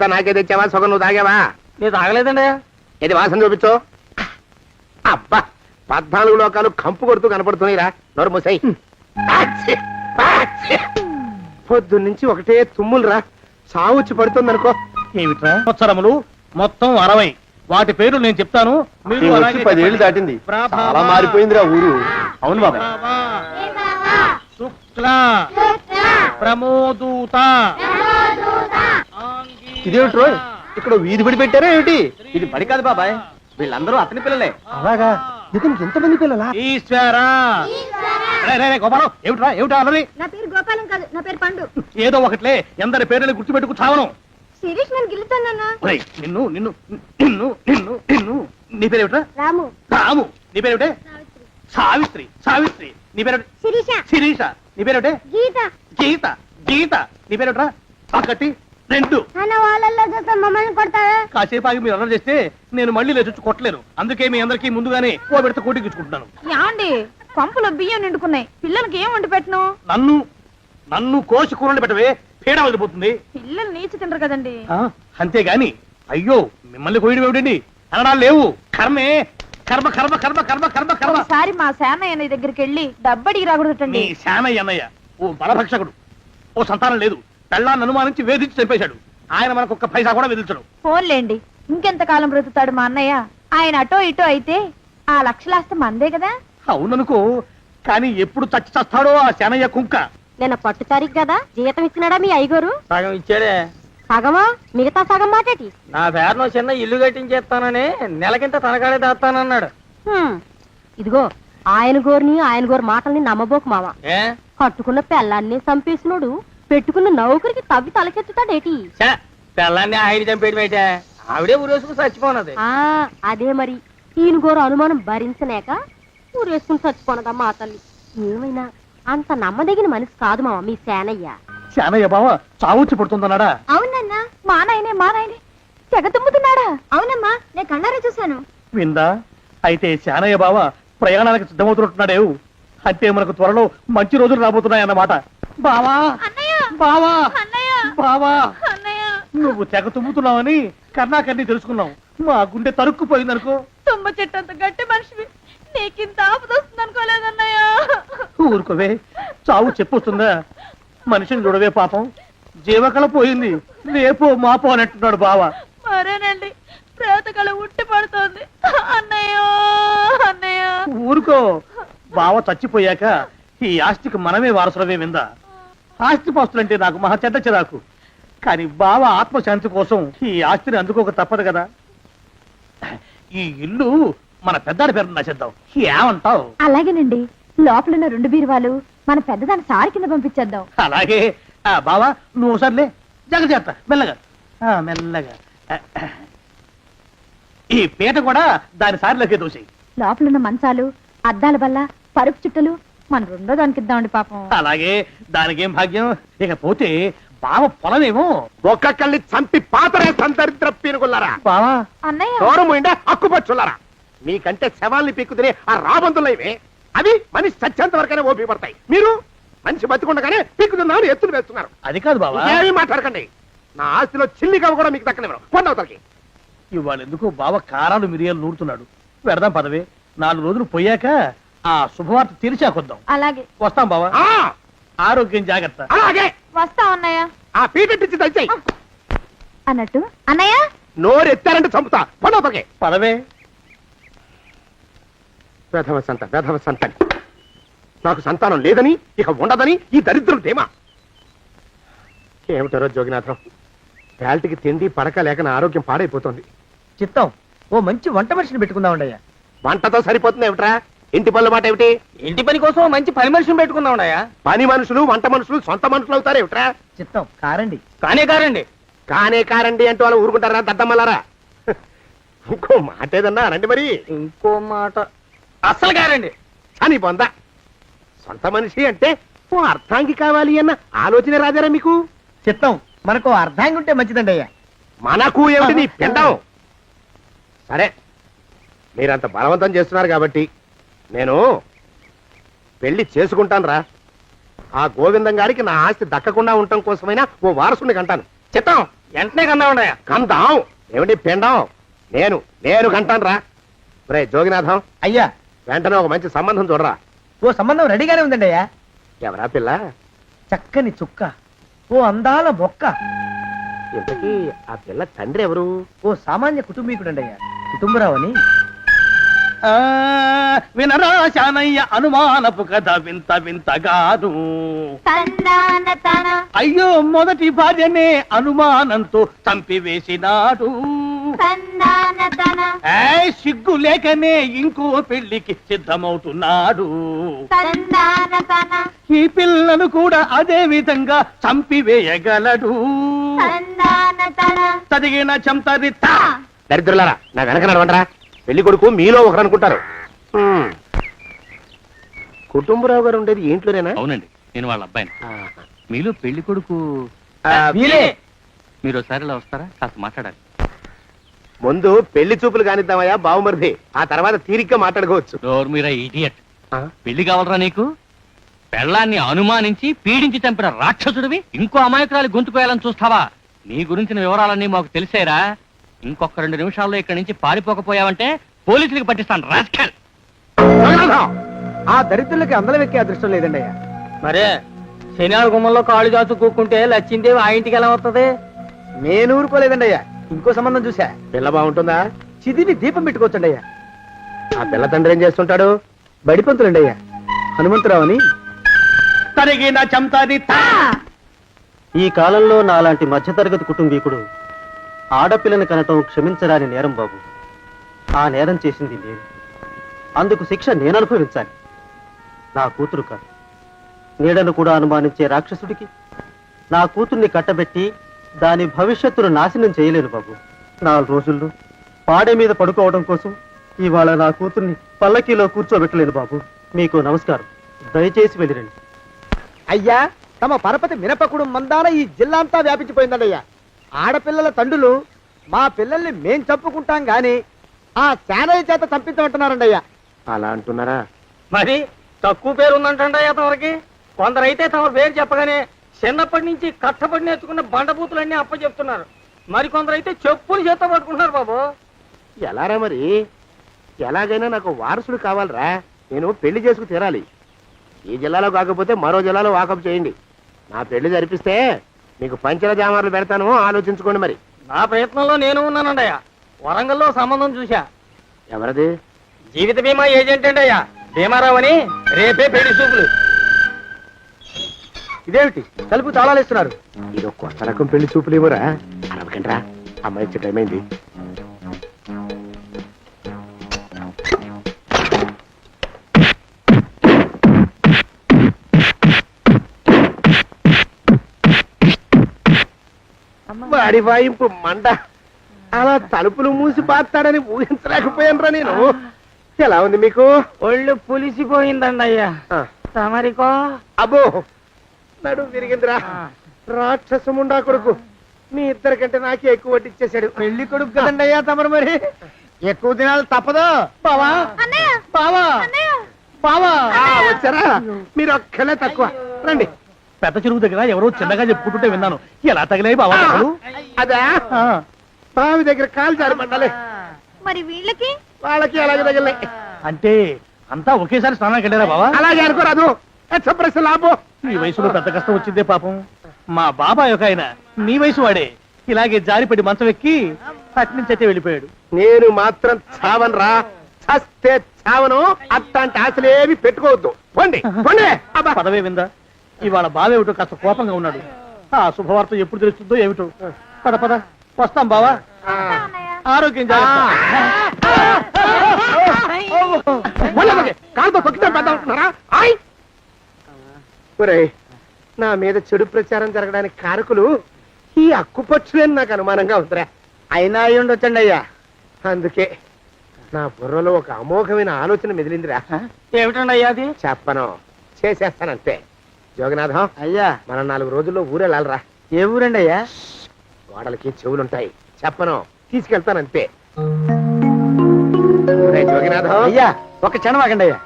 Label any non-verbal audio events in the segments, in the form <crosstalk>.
నాకే తెచ్చావా? సగం నువ్వు తాగావా? నేను తాగలేదండి. ఇది వాసన చూపించు. అబ్బా పద్నాలుగు లోకాలు కంపు కొడుతూ కనపడుతున్నాయిరా. నోరు మూసాయి. పొద్దు నుంచి ఒకటే తుమ్ములురా. సావుచ్చి పడుతుంది అనుకో ఏమిట్రా? సంవత్సరములు మొత్తం అరవై. వాటి పేర్లు నేను చెప్తాను. మీరు వచ్చి పదేళ్ళు. దాటింది. చాలా మారిపోయిందిరా ఊరు. అవును ప్రభావ, శుక్ల. ప్రమోదూత. ఇదేమిటి రోయ్? ఇక్కడ వీధి బడి పెట్టారా ఏమిటి? ఇది బడి కాదు బాబాయ్. వీళ్ళందరూ అతని పిల్లలే. అలాగా? ఇతనికి ఎంతమంది పిల్లలా? ఈశ్వర. గోపాలం ఏమిట్రా ఏమిటా అన్నది నా పేరు గోపాలం కాదు నా పేరు పండు. ఏదో ఒకట్లే ఎందరి పేర్లు గుర్తుపెట్టుకు చావను. శిరీష్ నేను నిన్ను. నిన్ను నిన్ను నిన్ను నిన్ను నీ పేరేమిట్రా? రాము. రాము. నీ పేరేమిటే? సావిత్రి సావిత్రి. నీ పేరేమిటి? శిరీష. శిరీష. నీ పేరేమిటే? గీత. గీత గీత. నీ పేరేమిట్రా? ఒకటి రెండు. అన్న వాళ్ళల్లో చూస్తే మమ్మల్ని కొడతావా? కాసేపు ఆగి మీరు అల్లరి చేస్తే నేను మళ్ళీ లేచొచ్చి కొట్టలేను. అందుకే మీ అందరికీ ముందుగానే ఓ పెడితే కోటికిచ్చుకుంటున్నాను యాండి పంపులో బియ్యం నిండుకున్నాయి. పిల్లలకి ఏం వండి పెట్టను? నన్ను నన్ను కోసి కూరలు పెట్టవే పీడ వదిలిపోతుంది. పిల్లలు నీచి తింటారు కదండి. ఆ, అంతేగాని అయ్యో మిమ్మల్ని కోయడం ఏమిటండి? అనడాలు లేవు. కర్మే కర్మ కర్మ కర్మ కర్మ కర్మ కర్మ. ఒకసారి మా సేనయ్య దగ్గరికి వెళ్ళి డబ్బడికి నీ రాకూడదటండి శానయ్య అన్నయ్య ఓ బలభక్షకుడు. ఓ సంతానం లేదు. పెళ్ళాన్ని అనుమానించి వేధించి చంపేశాడు. ఆయన మనకు ఒక్క పైసా కూడా వెదిల్చడు ఫోన్లేండి. ఇంకెంత కాలం బ్రతుకుతాడు మా అన్నయ్య? ఆయన అటో ఇటో అయితే ఆ లక్షలాస్తి మందే కదా? అవుననుకో కానీ ఎప్పుడు చచ్చి చస్తాడో ఆ శానయ్య కుంక. నిన్న పట్టు తారీఖు కదా జీతం ఇచ్చినాడా మీ అయ్యగారు సగం ఇచ్చాడే. సగమా? మిగతా సగం మాటేటి? నా పేరును చిన్న ఇల్లు కట్టించేస్తానని నెలకింత తనకాడే దాస్తానన్నాడు. హ్మ్. ఇదిగో ఆయన గోరిని ఆయన గోరు మాటల్ని నమ్మబోకు మామ ఏ? కట్టుకున్న పెళ్ళాన్ని చంపేసినోడు పెట్టుకున్న నౌకరికి తవ్వి తలకెత్తుతాడేటి? పిల్లాన్ని ఆయన చంపేయడం ఏంటే? ఆవిడే ఊరేసుకుని చచ్చిపోనది. ఆ అదే మరి. ఈయన గోరు అనుమానం భరించలేక ఊరేసుకుని చచ్చిపోనదమ్మా ఆ తల్లి. ఏమైనా అంత నమ్మదగిన మనిషి కాదు మామ మీ సేనయ్య. శానయ్య బావ చావుచ్చి పడుతుందన్నాడా? అవునన్నా మా నాయనే మా నాయనే. తెగ తుమ్ముతున్నాడా అవునమ్మా నేను కళ్ళారా చూశాను. విందా? అయితే శానయ్య బావ ప్రయాణానికి సిద్ధమవుతున్నట్టున్నాడేవు. అంటే మనకు త్వరలో మంచి రోజులు రాబోతున్నాయన్నమాట. బావా! అన్నయ్య! బావా అన్నయ్య. బావా. అన్నయ్య. నువ్వు తెగ తుమ్ముతున్నావని కర్ణాకర్ణి తెలుసుకున్నావు మా గుండె తరుక్కుపోయిందనుకో. తుమ్మ చెట్టు అంత గట్టి మనిషివి. నీకింత ఆపదొస్తుంది అనుకోలేదన్నయ్య ఊరుకోవే చావు చెప్పొస్తుందా? మనిషిని చూడవే పాపం. జీవకళ పోయింది. రేపో మాపో అని అంటున్నాడు బావ. మరేనండి ప్రేతకళ ఉట్టి పడుతోంది. అన్నయ్య అన్నయ్య. ఊరుకో. బావ చచ్చిపోయాక ఈ ఆస్తికి మనమే వారసులమే విందా? ఆస్తి పాస్తులంటే నాకు మహా చెడ్డ చిరాకు. కానీ బావ ఆత్మశాంతి కోసం ఈ ఆస్తిని అందుకోక తప్పదు కదా. ఈ ఇల్లు మన పెద్దాడి పేరు నచ్చేద్దాం ఏమంటావు? అలాగేనండి. లోపలున్న రెండు బీరువాలు మన పెద్దదాన్ని సారి కింద పంపించేద్దాం. అలాగే. ఆ బావా నువ్వు సర్లే జాగ్రత్త మెల్లగా. ఆ, మెల్లగా. ఈ పీట కూడా దాని సారిలోకి దూసేయి. లోపలున్న మంచాలు అద్దాల బల్ల పరుపు చుట్టలు మన రెండో దానికి ఇద్దామండి పాపం. అలాగే దానికేం భాగ్యం? ఇకపోతే బావ పొలమేమో? ఒక్కొక్కళ్ళని చంపి పాతరే సంతరిద్ర పీనుకున్నారా బావా? అన్నయ్య. దూరం పోయిండా అక్కుపచ్చులారా మీకంటే శవాల్ని పీక్కుతినే ఆ రాబందులైవే అవి మనిషి చచ్చేంత వరకనే ఓపి పడతాయి. మీరు మనిషి బతికుండగానే పీక్కుతున్నామని ఎత్తులు వేస్తున్నారు. అది కాదు బావా. ఏమీ మాట్లాడకండి. నా ఆస్తిలో చిల్లిగా కూడా మీకు దక్కనివ్వరు కొండవతలకి ఇవాళ ఎందుకు బావ కారాలు మిరియాలు నూరుతున్నాడు. పెడదాం పదవే. నాలుగు రోజులు పోయాక ఆ శుభవార్త తెరిచాకొద్దాం అలాగే. వస్తాం బావా. ఆ, ఆరోగ్యం జాగ్రత్త. అలాగే. వస్తా అన్నయ్య. ఆ పీటెట్టించి దయచేయి అన్నట్టు. అన్నయ్య? నోరు ఎత్తారంటే చంపుతా కొండవతలకి పదవే. వేధవ సంత వేధవ సంతని. నాకు సంతానం లేదని ఇక ఉండదని ఈ దరిద్రం ధీమా ఏమిటారో జోగినాథం వేల్టికి తిండి పడక లేక నా ఆరోగ్యం పాడైపోతుంది. చిత్తం ఓ మంచి వంట మనిషిని పెట్టుకుందామండయ్యా. వంటతో సరిపోతుంది ఏమిట్రా? ఇంటి పనుల మాట ఏమిటి? ఇంటి పని కోసం మంచి పని మనిషిని పెట్టుకుందామండయ్యా పని మనుషులు వంట మనుషులు సొంత మనుషులు అవుతారు ఏమిట్రా? చిత్తం కారండి. కానే కారండి. కానే కారండి అంటూ వాళ్ళు ఊరుకుంటారా దద్దమ్మలారా? ఇంకో మాట ఏదన్నా రండి మరి. ఇంకో మాట. అస్సలు కారండి. అని పొందా సొంత మనిషి అంటే ఓ అర్థాంగి కావాలి అన్న ఆలోచన రాజారా మీకు? చిత్తం మనకు అర్ధాంగి ఉంటే మంచిదండి అయ్యా. మనకు ఏమిటి నీ పిండం? సరే మీరంత బలవంతం చేస్తున్నారు కాబట్టి నేను పెళ్ళి చేసుకుంటాను రా ఆ గోవిందం గారికి నా ఆస్తి దక్కకుండా ఉండటం కోసమైనా ఓ వారసుని కంటాను. చిత్తం వెంటనే కన్నామండయ్యా కందాం. ఏమిటి పిండం? నేను నేను కంటాను రా రే జోగినాథం. అయ్యా. వెంటనే ఒక మంచి సంబంధం చూడరా. ఓ సంబంధం రెడీగానే ఉందండి అయ్యా. ఎవరా పిల్ల? చక్కని చుక్క. ఓ అందాల మొక్క. ఇంతకీ ఆ పిల్ల తండ్రి ఎవరు? ఓ సామాన్య కుటుంబీకుడండి అయ్యా. కుటుంబరావు అని వినరా శానయ్య అనుమానపు కథ వింత వింతగాను. అయ్యో మొదటి భార్యనే అనుమానంతో చంపివేసినాడు. సిగ్గు లేకనే ఇంకో పెళ్ళికి సిద్ధమవుతున్నాడు. ఈ పిల్లను కూడా అదే విధంగా చంపివేయగలడు. చదివిన చంతరిత. దరిద్రులారా నా వెనక నడవంటరా పెళ్ళి కొడుకు మీలో ఒకరు అనుకుంటారు. కుటుంబరావు గారు ఉండేది ఏంట్లోనేనా అవునండి నేను వాళ్ళ అబ్బాయిని. మీలో పెళ్ళి కొడుకు మీరు! ఒకసారి ఇలా వస్తారా? కాస్త మాట్లాడాలి. ముందు పెళ్ళి చూపులు కానిద్దామయ్యా బావుమరిది. ఆ తర్వాత తీరిగ్గా మాట్లాడుకోవచ్చు. డోర్ మీరా ఇడియట్. ఆ? పెళ్ళి కావాలరా నీకు? పెళ్ళాన్ని అనుమానించి పీడించి చంపిన రాక్షసుడివి ఇంకో అమాయకురాలి గొంతు కోయాలని చూస్తావా? నీ గురించిన వివరాలన్నీ మాకు తెలిసేరా? ఇంకొక రెండు నిమిషాల్లో ఇక్కడి నుంచి పారిపోకపోయావంటే పోలీసులకు పట్టిస్తాను రాస్కల్! ఆ దరిద్రులకి అందలం ఎక్కే అదృష్టం లేదండి అయ్యా. మరే శనివారం గుమ్మంలో కాళ్ళు చాచు కూకుంటే లచ్చిందేవి ఆ ఇంటికి ఎలా వస్తుంది? నేను ఊరుకోలేదండి అయ్యా. ఇంకో సంబంధం చూసా పిల్ల బాగుంటుందా? చిదిని దీపం పెట్టుకోవచ్చండి అయ్యా. ఆ పిల్ల తండ్రి ఏం చేస్తుంటాడు? బడిపంతులండి అయ్యా. హనుమంతరావు అని తరిగిన చంతరిత ఈ కాలంలో నాలాంటి మధ్యతరగతి కుటుంబీకుడు ఆడపిల్లని కనటం క్షమించరాని నేరం బాబు. ఆ నేరం చేసింది నేను. అందుకు శిక్ష నేను అనుభవించాలి నా కూతురు కాదు. నీడను కూడా అనుమానించే రాక్షసుడికి నా కూతుర్ని కట్టబెట్టి దాని భవిష్యత్తును నాశనం చేయలేను బాబు. నాలుగు రోజుల్లో పాడే మీద పడుకోవడం కోసం ఇవాళ నా కూతుర్ని పల్లకీలో కూర్చోబెట్టలేదు బాబు. మీకు నమస్కారం. దయచేసి వెళ్ళిరండి. అయ్యా తమ పరపతి మినపకుడు మందాన ఈ జిల్లా అంతా వ్యాపించిపోయిందండి అయ్యా ఆడపిల్లల తండ్రులు మా పిల్లల్ని మేం చంపుకుంటాం గాని ఆ శానయ్య చేత చంపించమంటున్నారండి అయ్యా అలా అంటున్నారా? మరి తక్కువ పేరు ఉందంటండయ్యా తమరికి? కొందరైతే తమ పేరు చెప్పగానే చిన్నప్పటి నుంచి కట్టబడి నేర్చుకున్న బండబూతులన్నీ అప్పచెప్తున్నారు. మరి కొందరైతే చెప్పులు చేత పట్టుకుంటున్నారు బాబు. ఎలారా మరి? ఎలాగైనా నాకు వారసుడు కావాలరా. నేను పెళ్ళి చేసుకు తీరాలి. ఈ జిల్లాలో కాకపోతే మరో జిల్లాలో వాకప్ చేయండి. నా పెళ్ళి జరిపిస్తే మీకు పంచల జామార్లు పెడతాను ఆలోచించుకోండి మరి. నా ప్రయత్నంలో నేను ఉన్నానండయ్యా. వరంగల్లో సంబంధం చూశా. ఎవరది? జీవిత బీమా ఏజెంట్ అండి అయ్యా భీమారావు అని రేపే పెళ్ళి చూపులు. ఇదేమిటి? తలుపు తాళాలు ఇస్తున్నారు ఇది కొత్త రకం పెళ్ళి చూపులేమోరా. అరవకండ్రా. అమ్మాయి ఇచ్చే టైం అయింది. వాడి వాయింపు మండ. అలా తలుపులు మూసి పాతాడని ఊహించలేకపోయానురా నేను. ఎలా ఉంది మీకు? ఒళ్ళు పులిసిపోయిందండి అయ్యా ఆ, తమరికో. అబ్బో నడు విరిగిందిరా. రాక్షసముండా కొడుకు. మీ ఇద్దరికంటే నాకే ఎక్కువ వడ్డిచ్చేశాడు పెళ్ళి కొడుకు కదండి అయ్యా తమరు మరి? ఎక్కువ దినాలు తప్పదు. బావా? బావా? బావా? ఆ, వచ్చారా? మీరు ఒక్కలే తక్కువ. రండి. పెద్ద చెరువు దగ్గర ఎవరో చిన్నగా చెప్పుకుంటుంటే విన్నాను. ఎలా తగిలాయి బావా అసలు? అదా? ఆ, బావి దగ్గర కాలు పడ్డాలి మరి వీళ్ళకి? వాళ్ళకి అలాగే తగిలే అంటే అంతా ఒకేసారి స్నానానికి వెళ్ళారా బావా? అలాగే అనుకోరాదు. ప్రశ్న లాభం. ఈ వయసులో పెద్ద కష్టం వచ్చిందే పాపం. మా బాబాయ్ ఒక ఆయన. నీ వయసు వాడే. ఇలాగే జారిపడి మంచం ఎక్కి అట్నుంచి అయితే వెళ్ళిపోయాడు. నేను మాత్రం చావను రా చస్తే చావను. అట్లాంటి ఆశలేవి పెట్టుకోవద్దు. పోండి పోండి. <laughs> అబ్బా. పదవే విందా? ఇవాళ బావేమిటో కాస్త కోపంగా ఉన్నాడు. ఆ శుభవార్త ఎప్పుడు తెలుస్తుందో ఏమిటో? పద పద. వస్తాం బావా. ఆరోగ్యం కాలుతో పెద్ద నా మీద చెడు ప్రచారం జరగడానికి కారకులు ఈ అక్కుపక్షులని నాకు అనుమానంగా ఉందిరా. అయినా అయి ఉండొచ్చండి అయ్యా. అందుకే నా బుర్రలో ఒక అమోఘమైన ఆలోచన మెదిలిందిరా. ఏమిటండి అయ్యా అది? చెప్పను. చేసేస్తానంతే. జోగనాథం అయ్యా. మనం నాలుగు రోజుల్లో ఊరెళ్ళాలరా. ఏ ఊరండి అయ్యా గోడలకి చెవులుంటాయి. చెప్పను. తీసుకెళ్తానంతే. ఒరేయ్ జోగినాథం అయ్యా ఒక క్షణం ఆగండి అయ్యా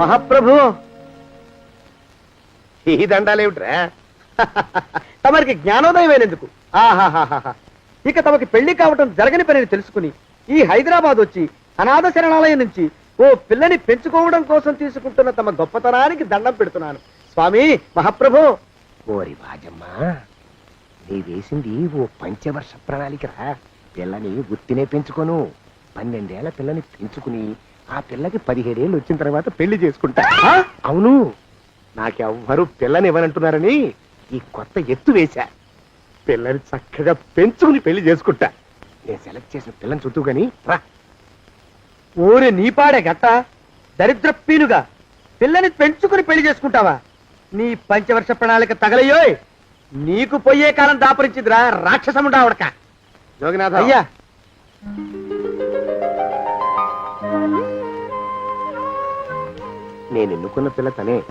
మహాప్రభు. ఈ దండాలేమిట్రా? <laughs> తమరికి జ్ఞానోదయం అయినందుకు ఆహాహాహా ఇక తమకి పెళ్ళి కావటం జరగని పనిని తెలుసుకుని ఈ హైదరాబాద్ వచ్చి అనాథ శరణాలయం నుంచి ఓ పిల్లని పెంచుకోవడం కోసం తీసుకుంటున్న తమ గొప్పతనానికి దండం పెడుతున్నాను. స్వామి మహాప్రభు. ఓరి బాజమ్మ నీ వేసింది ఓ పంచవర్ష ప్రణాళికరా. పిల్లని గుర్తినే పెంచుకోను. పన్నెండేళ్ళ పిల్లని పెంచుకుని ఆ పిల్లకి పదిహేడేళ్ళు వచ్చిన తర్వాత పెళ్ళి చేసుకుంటా? అవును నాకెవ్వరూ పిల్లని ఇవ్వనంటున్నారని ఈ కొత్త ఎత్తు వేశా. పిల్లని చక్కగా పెంచుకుని పెళ్ళి చేసుకుంటా. నేను సెలెక్ట్ చేసిన పిల్లని చుట్టూ గాని రా. ఓరి నీపాడే గట్ట దరిద్ర పీనుగా పిల్లని పెంచుకుని పెళ్ళి చేసుకుంటావా? నీ పంచవర్ష ప్రణాళిక తగలయ్యోయ్. నీకు పోయే కాలం దాపరించిందిరా రాక్షసముండా ఉడక జోగినాథ. అయ్యా. నేను ఎన్నుకున్న పిల్ల తనే.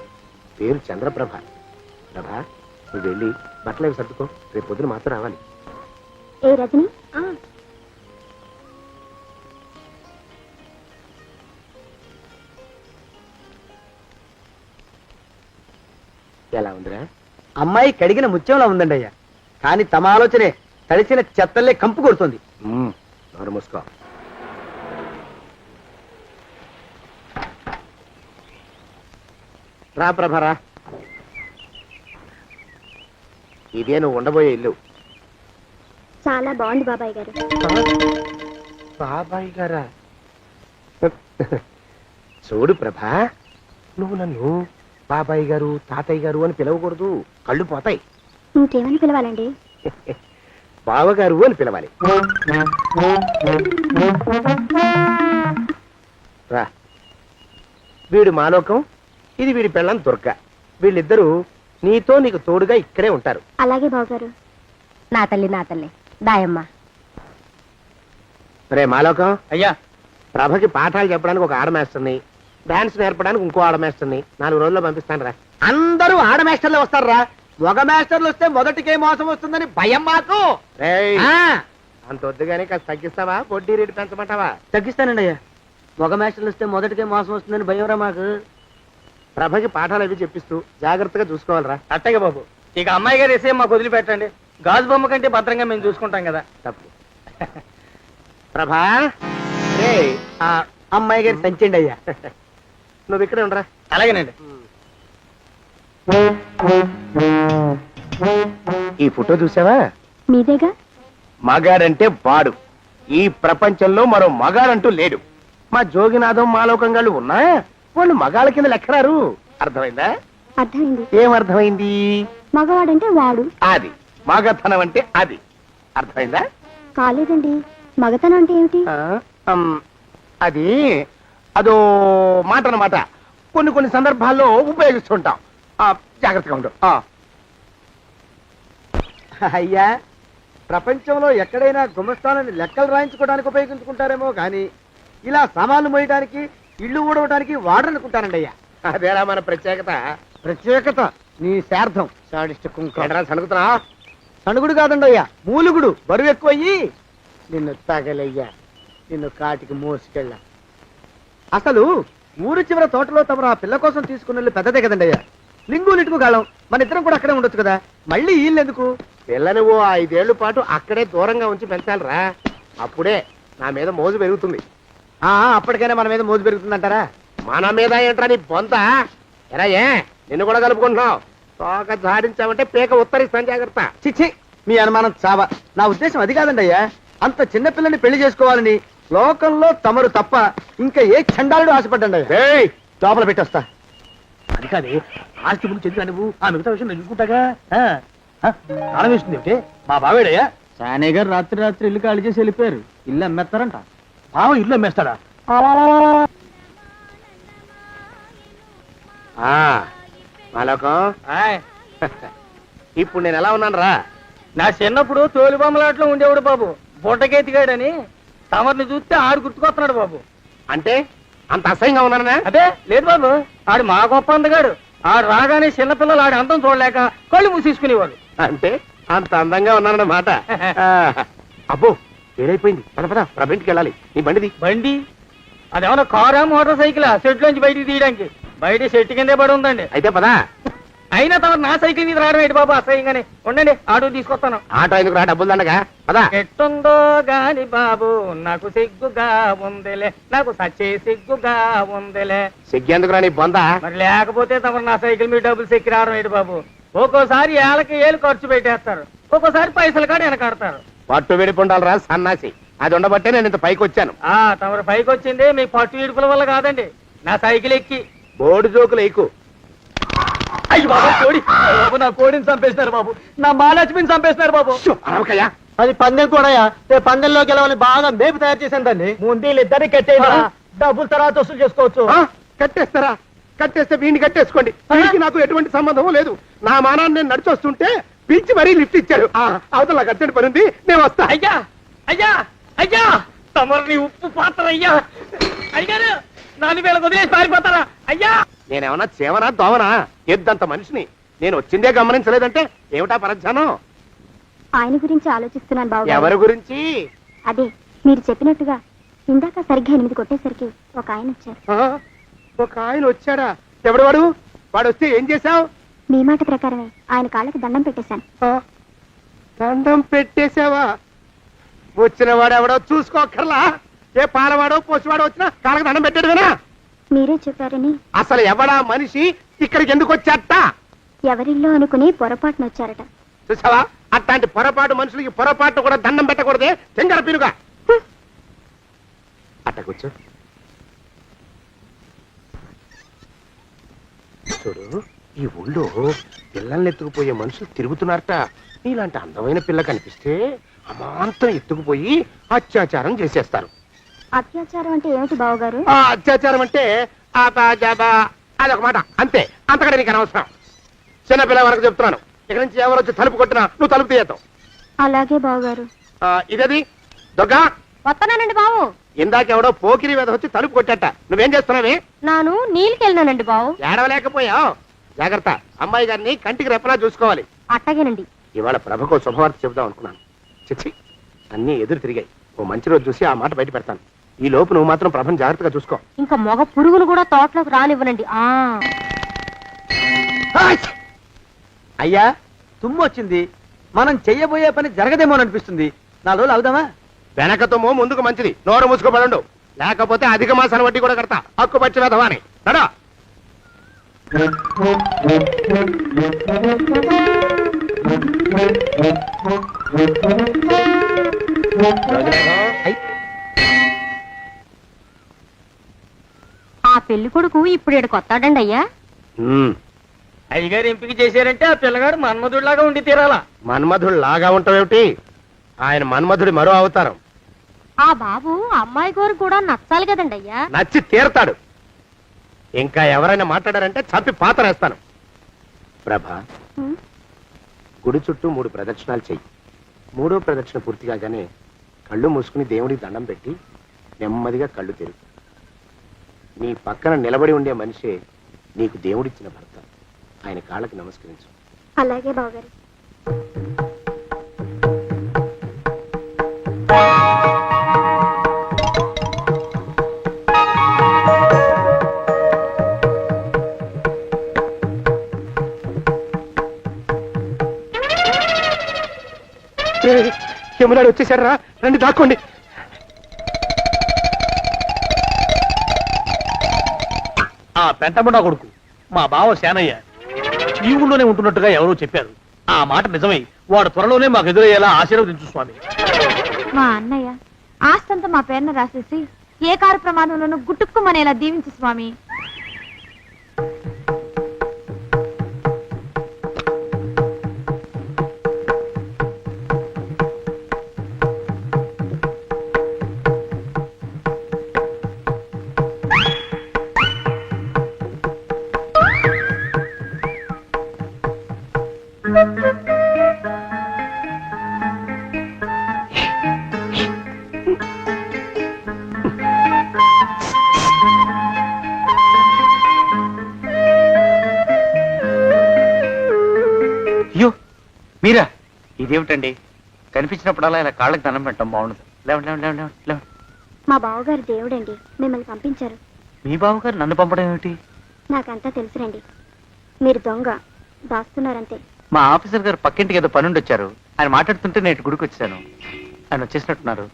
పేరు చంద్రప్రభ. ప్రభ నువ్వు వెళ్ళి బట్టలు అవి సర్దుకో. రేపు పొద్దున మాత్రం రావాలి. ఏ రజని? ఎలా ఉందిరా? అమ్మాయి కడిగిన ముత్యంలా ఉందండి అయ్యా. కానీ తమ ఆలోచనే తడిసిన చెత్తల్లే కంపు కొడుతుంది. నోరు మూసుకో. రా ప్రభరా ఇదే నువ్వు ఉండబోయే ఇల్లు. చాలా బాగుంది బాబాయ్ గారు. బాబాయ్ గారా? చూడు ప్రభా నువ్వు నన్ను బాబాయ్ గారు తాతయ్య గారు అని పిలవకూడదు. కళ్ళు పోతాయి. ఇంకేమని పిలవాలండి? <laughs> బావగారు అని పిలవాలి. రా. వీడు మాలోకం ఇది వీడి పెళ్ళం దుర్గ. వీళ్ళిద్దరూ నీతో నీకు తోడుగా ఇక్కడే ఉంటారు. అలాగే బావగారు. నా తల్లి నా తల్లి. దాయమ్మ. రే మాలోకం. అయ్యా. ప్రభకి పాఠాలు చెప్పడానికి ఒక ఆడమేస్తుంది డాన్స్ నేర్పడానికి ఇంకో ఆడమేస్తుంది నాలుగు రోజుల్లో పంపిస్తాను రా. అందరూ ఆడ మాస్టర్లు వస్తారా మగ మాస్టర్లు వస్తే మొదటికే మోసం వస్తుందని భయం మాకు. ఆ, అంత వద్దుగానే కాస్త తగ్గిస్తావా? వడ్డీ రేటు పెంచమంటావా? తగ్గిస్తానండి అయ్యా మగ మాస్టర్లు వస్తే మొదటికే మోసం వస్తుందని భయం రా మాకు. ప్రభకి పాఠాలు అవి చెప్పిస్తూ జాగ్రత్తగా చూసుకోవాలిరా. అట్టగే బాబు. ఇక అమ్మాయి గారు వేసే మాకు వదిలిపెట్టండి. గాజు బొమ్మ కంటే భద్రంగా మేము చూసుకుంటాం కదా. తప్పు. ప్రభా. రే ఆ అమ్మాయి గారి సంచండి అయ్యా <laughs> నువ్వు ఇక్కడే ఉండరా? అలాగేనండి. ఈ ఫోటో చూసావా? మీదేగా? మగాడంటే వాడు. ఈ ప్రపంచంలో మరో మగాడంటూ లేడు. మా జోగినాథం మాలోకంగాళ్ళు ఉన్నా? వాళ్ళు మగాళ్ళ కింద లెక్కరారు. అర్థమైందా? అర్థమైంది. ఏం అర్థమైంది? మగవాడంటే వాడు. అది. మగతనం అంటే అది. అర్థమైందా? కాలేదండి. మగతనం అంటే ఏమిటి? ఆ, అమ్, అది అదో మాట అన్నమాట కొన్ని కొన్ని సందర్భాల్లో ఉపయోగిస్తుంటాం. ఆ, జాగ్రత్తగా ఉండు. ఆ, అయ్యా ప్రపంచంలో ఎక్కడైనా గుమస్థానాన్ని లెక్కలు రాయించుకోవడానికి ఉపయోగించుకుంటారేమో కానీ ఇలా సామాన్లు మోయడానికి ఇల్లు ఊడవడానికి వాడరనుకుంటానండి అయ్యా. అదేరా మన ప్రత్యేకత. ప్రత్యేకత నీ శార్థం. సాడిస్ట్ సనుకుతున్నా సణుగుడు కాదండి అయ్యా మూలుగుడు. బరువు ఎక్కువయ్యి. నిన్ను తగలయ్యా. నిన్ను కాటికి మోసుకెళ్ళా. అసలు ఊరు చివర తోటలో తమరు ఆ పిల్ల కోసం తీసుకున్న పెద్దదే కదండి అయ్యా. లింగు లిటుకు గాలం. మన ఇద్దరం కూడా అక్కడే ఉండొచ్చు కదా. మళ్ళీ ఎందుకు పిల్లని ఓ ఐదేళ్ళ పాటు అక్కడే దూరంగా ఉంచి పెంచాలిరా. అప్పుడే నా మీద మోజు పెరుగుతుంది. ఆ అప్పటికైనా మన మీద మోజు పెరుగుతుందంటారా? మన మీద ఏంట్రా నీ బొంత? ఎరా ఏ నిన్ను కూడా కలుపుకుంటున్నావు. తోక జాడించావంటే పీక ఉత్తరిస్తాను జాగ్రత్త. చిచ్చి మీ అనుమానం చావా. నా ఉద్దేశం అది కాదండి అయ్యా. అంత చిన్న పిల్లని పెళ్ళి చేసుకోవాలని లోకంలో తమరు తప్ప ఇంకా ఏ చండాలుడు ఆశపడ్డండి? ఏయ్! లోపల పెట్టొస్తా. అది కాదే ఆస్తి ముందు చెందుగా నువ్వు ఆ మిగతా విషయం నేను చూసుకుంటాగా తాళం వేస్తుంది ఏమిటి మా బావేడయ్యా. సానే గారు రాత్రి రాత్రి ఇల్లు ఖాళీ చేసి వెళ్ళిపోయారు. ఇల్లు అమ్మేస్తారంట. బావ ఇల్లు అమ్మేస్తాడా? మాలోకం ఇప్పుడు నేను ఎలా ఉన్నాను రా నా చిన్నప్పుడు తోలు బొమ్మలాట్లో ఉండేవాడు బాబు. బుట్టకెత్తిగాడని తమరిని చూస్తే ఆడు గుర్తుకొస్తున్నాడు బాబు. అంటే అంత అసహ్యంగా ఉన్నానా అదే లేదు బాబు. ఆడు మా గొప్ప అందగాడు. ఆడు రాగానే చిన్నపిల్లలు ఆడి అందం చూడలేక కళ్ళు మూసేసుకునేవాడు అంటే అంత అందంగా ఉన్నానన్నమాట. <laughs> అబ్బో ఏడైపోయింది. పద పద ప్రభింటికి వెళ్ళాలి. నీ బండిది. బండి? అదేమన్నా కారా మోటార్ సైకిల్? సెట్ లోంచి బయటికి తీయడానికి. బయట సెట్ కిందే పడి ఉందండి. అయితే పదా. అయినా తమరు నా సైకిల్ మీద రావడం ఏంటి బాబు? అసహ్యంగానే. ఉండండి ఆటో తీసుకొస్తాను. ఆటో ఎందుకు రా? డబ్బులు దండగా? పదా. ఎట్టుందో గాని బాబు నాకు సిగ్గుగా ఉందిలే. నాకు సచ్చే సిగ్గుగా ఉందిలే. సిగ్గెందుకు రా నీ బొంద? మరి లేకపోతే తమరు నా సైకిల్ మీద డబ్బులు సెక్కి రావడం ఏంటి బాబు? ఒక్కోసారి ఏళ్ళకి ఏళ్ళు ఖర్చు పెట్టేస్తారు. ఒక్కోసారి పైసలు కాడ వెనకాడతారు. పట్టు విడిపుండాలి రా సన్నాసి. అది ఉండబట్టే నేను ఇంత పైకి వచ్చాను. ఆ తమరు పైకి వచ్చింది మీ పట్టు ఇడుపుల వల్ల కాదండి. నా సైకిల్ ఎక్కి. బోడి జోకులు ఎక్కువ అయ్యి బాబు కోడి. బాబు నా కోడిని చంపేసినారు బాబు. నా మహాలక్ష్మిని చంపేసినారు బాబు. అనవకయ్యా. అది పందెం కూడా రేపు పందెంలో గెలవని బాగా మేపు తయారు చేశాను దాన్ని ముందు ఇద్దరిని కట్టేయరా డబ్బులు తర్వాత వసూలు చేసుకోవచ్చు. కట్టేస్తారా? కట్టేస్తే వీడిని కట్టేసుకోండి. వీడికి నాకు ఎటువంటి సంబంధం లేదు. నా మానాన్ని నేను నడిచొస్తుంటే పిలిచి మరీ లిఫ్ట్ ఇచ్చారు. ఆ, అవతల అర్జెంట్ పని ఉంది. నేను వస్తా. అయ్యా అయ్యా అయ్యా. తమరిని ఉప్పు పాత్ర అయ్యా. అయ్యారు నాలుగు వేల వదిలేసి పారిపోతారా? అయ్యా. నేనేమన్నా చేవనా దోవనా? ఎద్దంత మనిషిని. నేను వచ్చిందే గమనించలేదంటే ఏమిటా పరధ్యానం? ఆయన గురించి ఆలోచిస్తున్నాను బాబు ఎవరి గురించి? అదే మీరు చెప్పినట్టుగా ఇందాక సరిగ్గా ఎనిమిది కొట్టేసరికి ఒక ఆయన వచ్చారు. ఆ, ఒక ఆయన వచ్చాడా? ఎవడు వాడు? వాడు వస్తే ఏం చేశావు? మీ మాట ప్రకారమే ఆయన కాళ్ళకి దండం పెట్టేశాను. దండం పెట్టేశావా? వచ్చిన వాడు ఎవడో చూసుకోకర్లా ఏ పాలవాడో పోసివాడో వచ్చినా కాళ్ళకి దండం పెట్టాడువేనా మీరే చెప్పారని. అసలు ఎవడా మనిషి ఇక్కడికి ఎందుకు వచ్చాట ఎవరిల్లో అనుకుని పొరపాటున వచ్చారట. చూసావా? అట్లాంటి పొరపాటు మనుషులకి పొరపాటు కూడా దండం పెట్టకూడదే. చెంగర పిరుగా అట్ట కూర్చో. చూడు ఈ ఊళ్ళో పిల్లల్ని ఎత్తుకుపోయే మనుషులు తిరుగుతున్నారట. నీలాంటి అందమైన పిల్ల కనిపిస్తే అమాంతం ఎత్తుకుపోయి అత్యాచారం చేసేస్తారు. అత్యాచారం అంటే ఏమిటి బావగారు? ఆ అత్యాచారం అంటే ఆపాజాబా అదొక మాట. అంతే. అంతకంటే నీకు అనవసరం. చిన్నపిల్ల వరకు చెప్తున్నాను. ఇక్కడి నుంచి ఎవరు వచ్చి తలుపు కొట్టినా నువ్వు తలుపు తీయతావు అలాగే బావగారు. ఇదది? దొగ్గా? వస్తున్నానండి బావు. ఇందాక ఎవడో పోకిరి మీద వచ్చి తలుపు కొట్టట. నువ్వేం చేస్తున్నావే? నాను నీళ్ళకెళ్ళినానండి బావు. ఏడవలేకపోయావు. జాగ్రత్త. అమ్మాయి గారిని కంటికి రెప్పలా చూసుకోవాలి. అట్టగేనండి. ఇవాళ ప్రభకు శుభవార్త చెబుదాం అనుకున్నాను. చిచ్చి అన్నీ ఎదురు తిరిగాయి. ఓ మంచి రోజు చూసి ఆ మాట బయట పెడతాను. ఈ లోపు నువ్వు మాత్రం ప్రభను జాగ్రత్తగా చూసుకో. ఇంకా మగ పురుగును కూడా తోటలోకి రానివ్వనండి. ఆ. అయ్యా తుమ్ము వచ్చింది. మనం చెయ్యబోయే పని జరగదేమో అనిపిస్తుంది. నాలుగు రోజులు అవుదామా వెనకతోమో ముందుకు మంచిది. నోరు మూసుకోబడండు లేకపోతే అధిక మాసాల వడ్డీ కూడా కడతా. హక్కు పచ్చి వెధవాని. నడా. ఆ పెళ్ళి కొడుకు ఇప్పుడు ఇక్కడికి వస్తాడండి అయ్యా. అయ్యగారు ఎంపిక చేశారంటే ఆ పిల్లగాడు మన్మధుడిలాగా ఉండి తీరాలా. మన్మధుడు లాగా ఉంటావేమిటి? ఆయన మన్మధుడి మరో అవతారం. ఆ బాబు అమ్మాయి గారు కూడా నచ్చాలి కదండి అయ్యా. నచ్చి తీరతాడు. ఇంకా ఎవరైనా మాట్లాడారంటే చంపి పాతరేస్తాను ప్రభ ఉం? గుడి చుట్టూ మూడు ప్రదక్షిణాలు చెయ్యి. మూడో ప్రదక్షిణ పూర్తి కాగానే కళ్ళు మూసుకుని దేవుడికి దండం పెట్టి నెమ్మదిగా కళ్ళు తెరుగు నీ పక్కన నిలబడి ఉండే మనిషే నీకు దేవుడిచ్చిన భర్త. ఆయన కాళ్ళకి నమస్కరించు. అలాగే బావగారు. యమునాడు వచ్చేసాడు రా రండి దాక్కోండి. వెంటబడా కొడుకు. మా బావ శానయ్య ఈ ఊళ్ళోనే ఉంటున్నట్టుగా ఎవరో చెప్పారు. ఆ మాట నిజమై వాడు త్వరలోనే మాకు ఎదురయ్యేలా ఆశీర్వదించు స్వామి. మా అన్నయ్య ఆస్తంతా మా పేరున రాసేసి ఏ కారు ప్రమాదంలోనూ గుట్టుక్కుమనేలా దీవించు స్వామి. ఇదేమిటండి? కనిపించినప్పుడల్లా ఇలా కాళ్ళకి దండం పెట్టడం బాగుండదు. లేవండి లేవండి లేవండి లేవండి, లేవండి. మా బావగారు దేవుడండి. మిమ్మల్ని పంపించారు. మీ బావగారు నన్ను పంపడం ఏమిటి? నాకంతా తెలుసురండి. మీరు దొంగ దాస్తున్నారంతే. మా ఆఫీసర్ గారు పక్కింటికి ఏదో పనుండి వచ్చారు ఆయన మాట్లాడుతుంటే నేను ఇటు గుడికి వచ్చాను. ఆయన వచ్చేసినట్టున్నారు.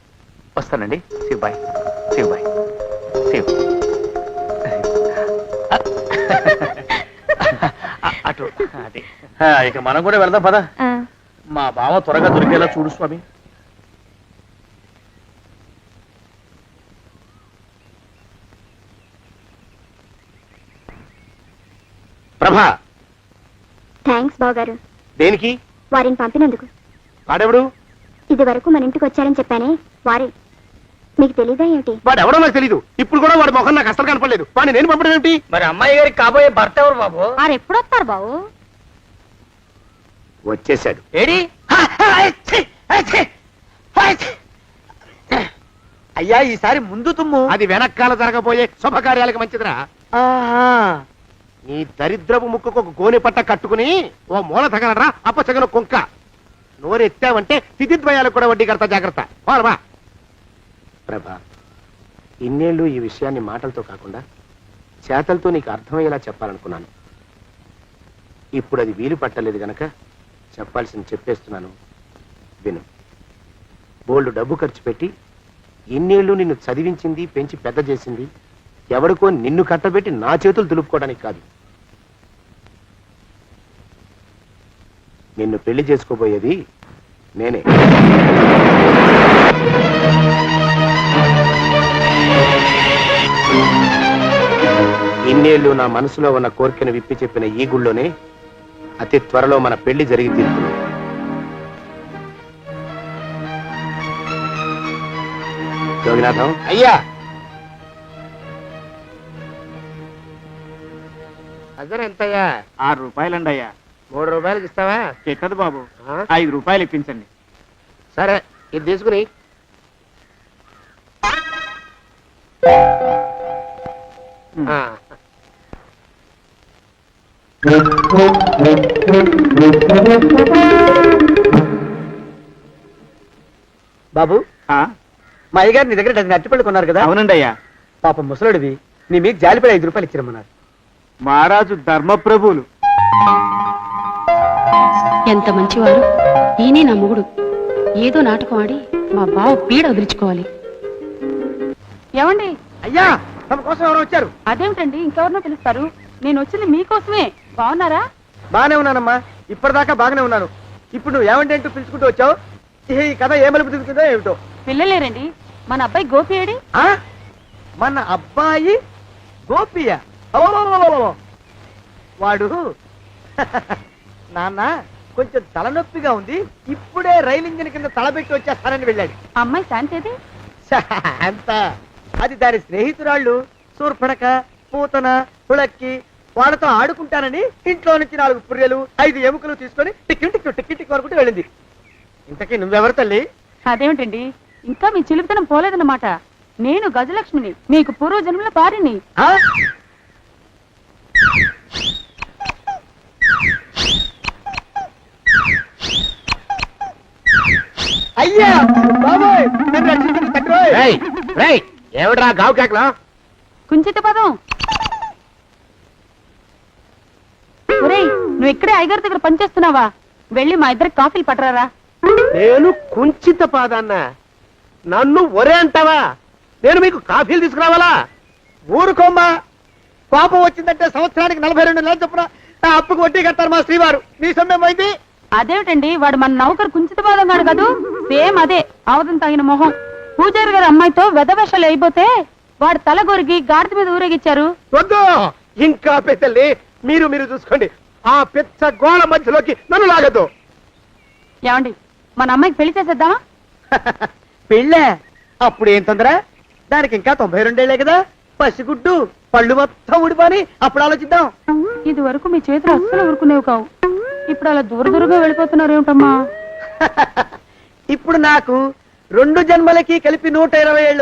వస్తానండి. శివ్ బాయ్ శివ్ బాయ్ శివ్ అటు అదే. ఇక మనం కూడా వెళ్దాం పద. ఆ, మా బావ త్వరగా దొరికేలా చూడు స్వామి. ప్రభా! థ్యాంక్స్ బావగారు. దేనికి? వారిని పంపినందుకు. వాడెవడు? ఇది వరకు మన ఇంటికి వచ్చారని చెప్పానే వారే. మీకు తెలీదా ఏమిటి? వాడు ఎవడో నాకు తెలీదు. ఇప్పుడు కూడా వాడి ముఖం నాకు అసలు కనపడలేదు. వాడిని నేను పంపడం ఏమిటి? మరి అమ్మాయి గారికి కాబోయే భర్త ఎవరు బాబు? వారు ఎప్పుడు వస్తారు బావు? వచ్చేసాడు ఏడి? అయ్యా ఈసారి ముందు తుమ్ము. అది వెనకాల జరగబోయే శుభకార్యాలకు మంచిదిరా. ఆహా. నీ దరిద్రపు ముక్కుకు ఒక గోనె పట్ట కట్టుకుని ఓ మూల తగలరా అప్పచగన కుంక. నోరెత్తావంటే తిథిద్వయాలకు కూడా వడ్డీ కడతా జాగ్రత్త పోరమా ప్రభా ఇన్నేళ్ళు ఈ విషయాన్ని మాటలతో కాకుండా చేతలతో నీకు అర్థమయ్యేలా చెప్పాలనుకున్నాను. ఇప్పుడు అది వీలు పట్టలేదు గనక చెప్పాల్సింది చెప్పేస్తున్నాను. విను. బోల్డ్ డబ్బు ఖర్చు పెట్టి ఇన్నేళ్ళు నిన్ను చదివించింది పెంచి పెద్ద చేసింది ఎవడికో నిన్ను కట్టబెట్టి నా చేతులు దులుపుకోవడానికి కాదు. నిన్ను పెళ్ళి చేసుకోబోయేది నేనే. ఇన్నేళ్ళు నా మనసులో ఉన్న కోరికను విప్పి చెప్పిన ఈ గుళ్ళోనే అతి త్వరలో మన పెళ్ళి జరిగి తీరుతుంది. యోగినాథం అయ్యా! ఎంతయ్యా? ఆరు రూపాయలండి అయ్యా మూడు రూపాయలకి ఇస్తావా? ఎక్కదు బాబు. ఆ? ఐదు రూపాయలు ఇప్పించండి. సరే ఇది తీసుకుని. ఆ. బాబు మా అయ్యగారు నీ దగ్గర డజన్ అరటిపళ్ళు కొన్నారు కదా. అవునండి అయ్యా. పాప ముసలుడివి నీ మీకు జాలిపడి ఐదు రూపాయలు ఇచ్చిరమ్మన్నారు. మహారాజు ధర్మప్రభువులు ఎంత మంచివారు ఈయనే నా మొగుడు. ఏదో నాటకం ఆడి మా బావ పీడ వదిలించుకోవాలి. ఏమండి? అయ్యా తమ కోసం ఎవరు వచ్చారు. అదేమిటండి? ఇంకెవరినో పిలుస్తారు. నేను వచ్చింది మీకోసమే. బాగున్నారా? బాగానే ఉన్నానమ్మా. ఇప్పటిదాకా బాగానే ఉన్నాను. ఇప్పుడు నువ్వు ఏమంటే అంటూ పిలుచుకుంటూ వచ్చావు? ఈ కథ ఏ మలుపు తిరుగుతుందో ఏమిటో? పిల్లలేరండి. మన అబ్బాయి గోపి ఏడి? ఆ? మన అబ్బాయి గోపియ. వాడు <laughs> నాన్న కొంచెం తలనొప్పిగా ఉంది. ఇప్పుడే రైలు ఇంజిన్ కింద తలబెట్టి వచ్చేస్తానని వెళ్ళాడు. అమ్మాయి శాంతి <laughs> అంత. అది దాని స్నేహితురాళ్ళు. సూర్పడక పూతన పుళక్కి వాళ్ళతో ఆడుకుంటానని ఇంట్లో నుంచి నాలుగు పుర్రెలు ఐదు ఎముకలు తీసుకొని టిక్కి టిక్కి టిక్కి వెళ్ళింది. ఇంతకీ నువ్వెవరు తల్లి? అదేమిటండి? ఇంకా మీ చిలుపుతనం పోలేదన్నమాట. నేను గజలక్ష్మిని మీకు పూర్వ జన్మల భార్యని ఆ? అయ్యా బాబోయ్ నన్ను తండ్రోయ్. ఏమిట్రా గావు కేకలో కుంచిత పదం. ఒరేయ్ నువ్వు ఇక్కడే ఐగారి దగ్గర పనిచేస్తున్నావా? వెళ్ళి మా ఇద్దరికి కాఫీలు పట్టరారా? నేను కుంచిత పాదాన్న. నన్ను ఒరే అంటావా? నేను మీకు కాఫీలు తీసుకురావాలా? ఊరుకోమ్మా. కోపం వచ్చిందంటే సంవత్సరానికి నలభై రెండు నెలలు చొప్పున ఆ అప్పుకు వడ్డీ కట్టారు మా శ్రీవారు. నీ సొమ్మేం పోయింది అదేమిటండి వాడు మన నౌకరు కుంచిత పాదం కాడు కదూ? సేమ్ అదే అవధం తగిన మొహం. పూజారి గారి అమ్మాయితో వెధవేషాలు అయిపోతే వాడు తల గొరిగి గాడిద మీద ఊరేగిచ్చారు. వద్దు. ఇంకా పెద్దల్ని మీరు మీరు చూసుకోండి. ఆ పెద్ద గోళ మధ్యలోకి నన్ను లాగద్దు. ఏమండి మన అమ్మాయికి పెళ్ళి చేసేద్దామా? <laughs> పెళ్ళే? అప్పుడు ఏం తొందర? దానికి ఇంకా తొంభై రెండేళ్ళే కదా. పసిగుడ్డు పళ్ళు మొత్తం ఊడిపోని అప్పుడు ఆలోచిద్దాం. ఇది వరకు మీ చేతులు అస్సలు ఊరుకునేవి కావు. ఇప్పుడు అలా దూర దూరంగా వెళ్ళిపోతున్నారు ఏమిటమ్మా? <laughs> ఇప్పుడు నాకు రెండు జన్మలకి కలిపి నూట ఇరవై ఏళ్ళు